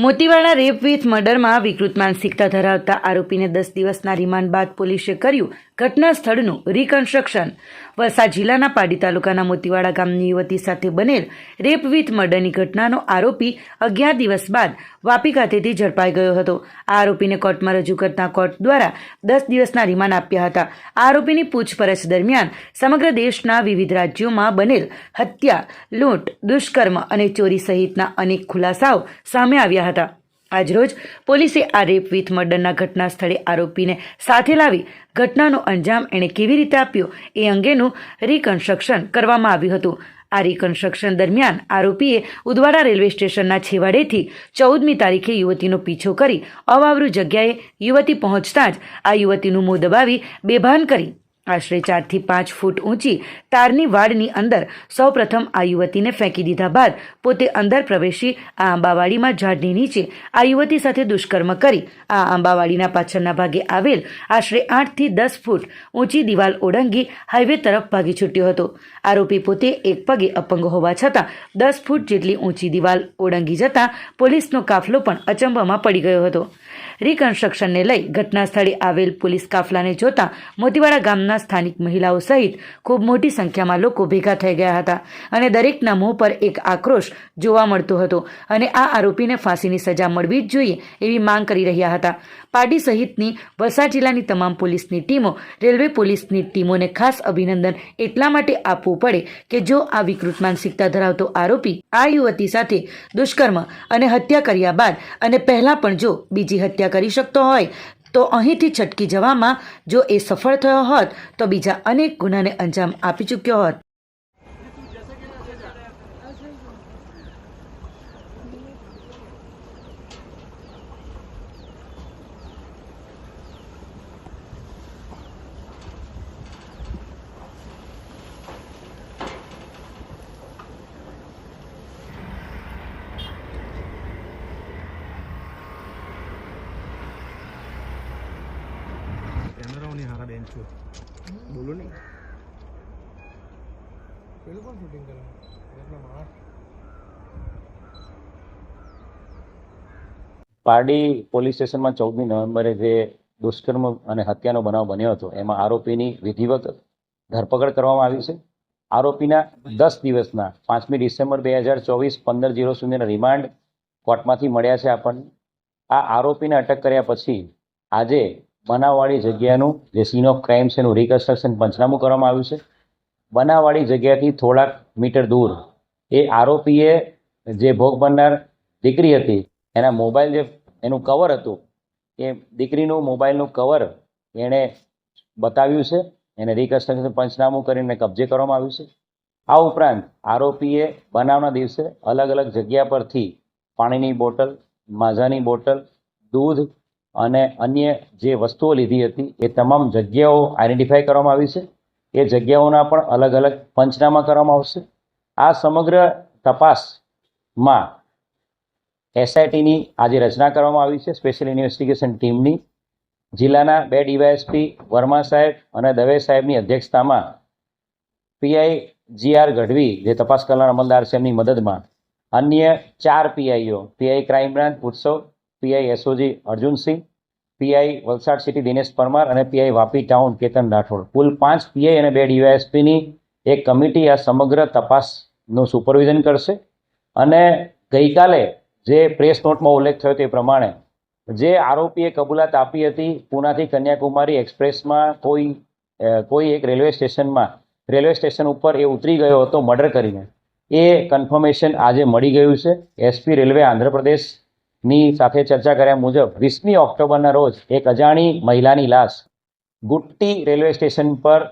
Motiwada rape with મર્ડરમાં વિકૃત માનસિકતા ધરાવતા આરોપીને દસ દિવસના રિમાન્ડ બાદ પોલીસે કર્યું ઘટના સ્થળનું રિકન્સ્ટ્રક્શન વલસાડ જિલ્લાના પાડી તાલુકાના મોતીવાડા ગામની યુવતી સાથે બનેલ રેપ વિથ મર્ડરની ઘટનાનો આરોપી અગિયાર દિવસ બાદ વાપી ખાતેથી ઝડપાઈ ગયો હતો. આ આરોપીને કોર્ટમાં રજૂ કરતા કોર્ટ દ્વારા દસ દિવસના રિમાન્ડ આપ્યા હતા. આ આરોપીની પૂછપરછ દરમિયાન સમગ્ર દેશના વિવિધ રાજ્યોમાં બનેલ હત્યા, લૂંટ, દુષ્કર્મ અને ચોરી સહિતના અનેક ખુલાસાઓ સામે આવ્યા હતા. આજરોજ પોલીસે આ રેપ વિથ મર્ડરના ઘટના સ્થળે આરોપીને સાથે લાવી ઘટનાનો અંજામ એણે કેવી રીતે આપ્યો એ અંગેનું રિકન્સ્ટ્રક્શન કરવામાં આવ્યું હતું. આ રિકન્સ્ટ્રક્શન દરમિયાન આરોપીએ ઉદવાડા રેલવે સ્ટેશનના છેવાડેથી ચૌદમી તારીખે યુવતીનો પીછો કરી અવાવરૂ જગ્યાએ યુવતી પહોંચતા જ આ યુવતીનું મોં દબાવી બેભાન કરી આશરે ચારથી પાંચ ફૂટ ઊંચી તારની વાડની અંદર સૌપ્રથમ આ યુવતીને ફેંકી દીધા બાદ પોતે અંદર પ્રવેશી આ આંબાવાડીમાં ઝાડની નીચે આ યુવતી સાથે દુષ્કર્મ કરી આ આંબાવાડીના પાછળના ભાગે આવેલ આશરે આઠથી દસ ફૂટ ઊંચી દિવાલ ઓળંગી હાઈવે તરફ ભાગી છૂટ્યો હતો. આરોપી પોતે એક પગે અપંગ હોવા છતાં દસ ફૂટ જેટલી ઊંચી દિવાલ ઓળંગી જતાં પોલીસનો કાફલો પણ અચંબામાં પડી ગયો હતો. રિકન્સ્ટ્રક્શનને લઈ ઘટના સ્થળે આવેલ પોલીસ કાફલાને જોતા મોતીવાડા ગામના સ્થાનિક મહિલાઓ સહિત ખૂબ મોટી સંખ્યામાં લોકો ભેગા થઈ ગયા હતા અને દરેકના મોં પર એક આક્રોશ જોવા મળતો હતો અને આ આરોપીને ફાંસીની સજા મળવી જ જોઈએ એવી માંગ કરી રહ્યા હતા. પાર્ટી સહિતની વલસાડ જિલ્લાની તમામ પોલીસની ટીમો, રેલવે પોલીસની ટીમોને ખાસ અભિનંદન એટલા માટે આપવું પડે કે જો આ વિકૃત માનસિકતા ધરાવતો આરોપી આ યુવતી સાથે દુષ્કર્મ અને હત્યા કર્યા બાદ અને પહેલાં પણ જો બીજી હત્યા કરી શકતો હોય, તો અહીંથી છટકી જવામાં જો એ સફળ થયો હોત, તો બીજા અનેક ગુનાને અંજામ આપી ચૂક્યો હોત. કેમેરાઓની હારા બેન છું બોલો ને પેલું પણ શૂટિંગ કરે એટલા માણસ પારડી પોલીસ સ્ટેશનમાં ચૌદમી નવેમ્બરે જે દુષ્કર્મ અને હત્યાનો બનાવ બન્યો હતો એમાં આરોપીની વિધિવત ધરપકડ કરવામાં આવી છે. આરોપીના દસ દિવસના પાંચમી ડિસેમ્બર બે હજાર ચોવીસ પંદર જીરો શૂન્યના રિમાન્ડ કોર્ટમાંથી મળ્યા છે આપણને. આ આરોપીને અટક કર્યા પછી આજે બનાવવાળી જગ્યાનું જે સીન ઓફ ક્રાઇમ છે એનું રિકન્સ્ટ્રક્શન પંચનામું કરવામાં આવ્યું છે. બનાવવાળી જગ્યાથી થોડાક મીટર દૂર એ આરોપીએ જે ભોગ બનનાર દીકરી હતી, એના મોબાઈલ જે એનું કવર હતું, એ દીકરીનું મોબાઈલનું કવર એણે બતાવ્યું છે. એને રિકન્સ્ટ્રક્શન પંચનામું કરીને કબજે કરવામાં આવ્યું છે. આ ઉપરાંત આરોપીએ બનાવના દિવસે અલગ અલગ જગ્યા પરથી પાણીની બોટલ, માઝાની બોટલ, દૂધ અને અન્ય જે વસ્તુઓ લીધી હતી, એ તમામ જગ્યાઓ આઈડેન્ટિફાઈ કરવામાં આવી છે. એ જગ્યાઓના પણ અલગ અલગ પંચનામા કરવામાં આવશે. આ સમગ્ર તપાસમાં એસઆઈટીની આજે રચના કરવામાં આવી છે. સ્પેશિયલ ઇન્વેસ્ટિગેશન ટીમની જિલ્લાના બે ડીવાયએસપી વર્મા સાહેબ અને દવે સાહેબની અધ્યક્ષતામાં પીઆઈ જીઆર ગઢવી, જે તપાસ કરનાર અમલદાર છે, એમની મદદમાં અન્ય ચાર PIO PI crime branch Utsav PI SOG Arjunsinh PI Valsad city Dinesh Parmar અને પીઆઈ વાપી ટાઉન કેતન રાઠોડ. કુલ પાંચ પીઆઈ અને બે ડીવાયએસપીની એક કમિટી આ સમગ્ર તપાસનું સુપરવિઝન કરશે. અને ગઈકાલે જે પ્રેસ નોટમાં ઉલ્લેખ થયો તે પ્રમાણે જે આરોપીએ કબૂલાત આપી હતી પૂનાથી કન્યાકુમારી એક્સપ્રેસમાં કોઈ કોઈ એક રેલવે સ્ટેશનમાં, રેલવે સ્ટેશન ઉપર એ ઉતરી ગયો હતો મર્ડર કરીને. એ કન્ફર્મેશન આજે મળી ગયું છે. એસપી રેલવે આંધ્રપ્રદેશની સાથે ચર્ચા કર્યા મુજબ વીસમી ઓક્ટોબરના રોજ એક અજાણી મહિલાની લાશ ગુટ્ટી રેલવે સ્ટેશન પર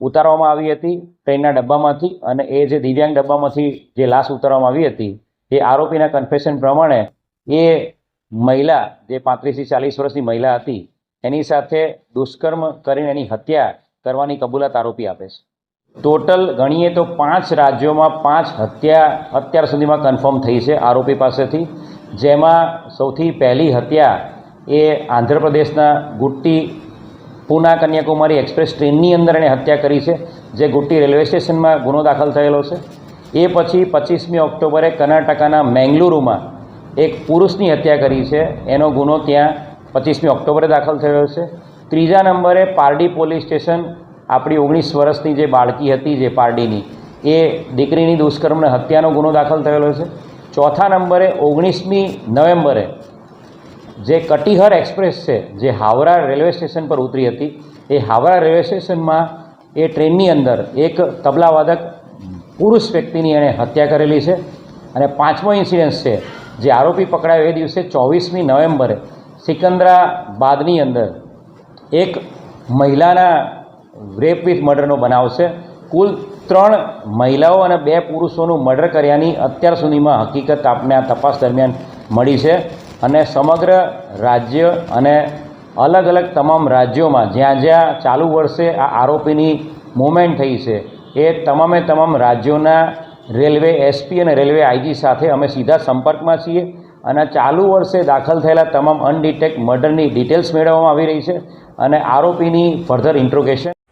ઉતારવામાં આવી હતી, ટ્રેનના ડબ્બામાંથી અને એ જે દિવ્યાંગ ડબ્બામાંથી જે લાશ ઉતારવામાં આવી હતી, એ આરોપીના કન્ફેશન પ્રમાણે એ મહિલા, જે પાંત્રીસથી ચાલીસ વર્ષની મહિલા હતી, એની સાથે દુષ્કર્મ કરીને એની હત્યા કરવાની કબૂલાત આરોપી આપે છે. ટોટલ ગણીએ તો પાંચ રાજ્યોમાં પાંચ હત્યા અત્યાર સુધીમાં કન્ફર્મ થઈ છે આરોપી પાસેથી. જેમાં સૌથી પહેલી હત્યા એ આંધ્રપ્રદેશના ગુટ્ટી પૂના કન્યાકુમારી એક્સપ્રેસ ટ્રેનની અંદર એણે હત્યા કરી છે, જે ગુટ્ટી રેલવે સ્ટેશનમાં ગુનો દાખલ થયેલો છે. એ પછી પચીસમી ઓક્ટોબરે કર્ણાટકાના મેંગલુરુમાં એક પુરુષની હત્યા કરી છે. એનો ગુનો ત્યાં પચીસમી ઓક્ટોબરે દાખલ થયો છે. ત્રીજા નંબરે પારડી પોલીસ સ્ટેશન આપણી ઓગણીસ વર્ષની જે બાળકી હતી, જે પારડીની, એ દીકરીની દુષ્કર્મને હત્યાનો ગુનો દાખલ થયેલો છે. ચોથા નંબરે, ઓગણીસમી નવેમ્બરે જે કટિહર એક્સપ્રેસ છે, જે હાવરા રેલવે સ્ટેશન પર ઉતરી હતી, એ હાવરા રેલવે સ્ટેશનમાં એ ટ્રેનની અંદર એક તબલાવાદક પુરુષ વ્યક્તિની એણે હત્યા કરેલી છે અને પાંચમો ઇન્સિડન્સ છે, જે આરોપી પકડાયો એ દિવસે ચોવીસમી નવેમ્બરે સિકંદરાબાદની અંદર એક મહિલાના રેપ વિથ મર્ડરનો બનાવ છે. કુલ ત્રણ મહિલાઓ અને બે પુરુષોનું મર્ડર કર્યાની અત્યાર સુધીમાં હકીકત આપને આ તપાસ દરમિયાન મળી છે અને સમગ્ર રાજ્ય અને અલગ અલગ તમામ રાજ્યોમાં જ્યાં જ્યાં ચાલુ વર્ષે આ આરોપીની મુવમેન્ટ થઈ છે, એ તમામે તમામ રાજ્યોના રેલવે એસપી અને રેલવે આઈજી સાથે અમે સીધા સંપર્કમાં છીએ અને ચાલુ વર્ષે દાખલ થયેલા તમામ અનડિટેક્ટ મર્ડરની ડિટેલ્સ મેળવવામાં આવી રહી છે અને આરોપીની ફર્ધર ઇન્ટ્રોગેશન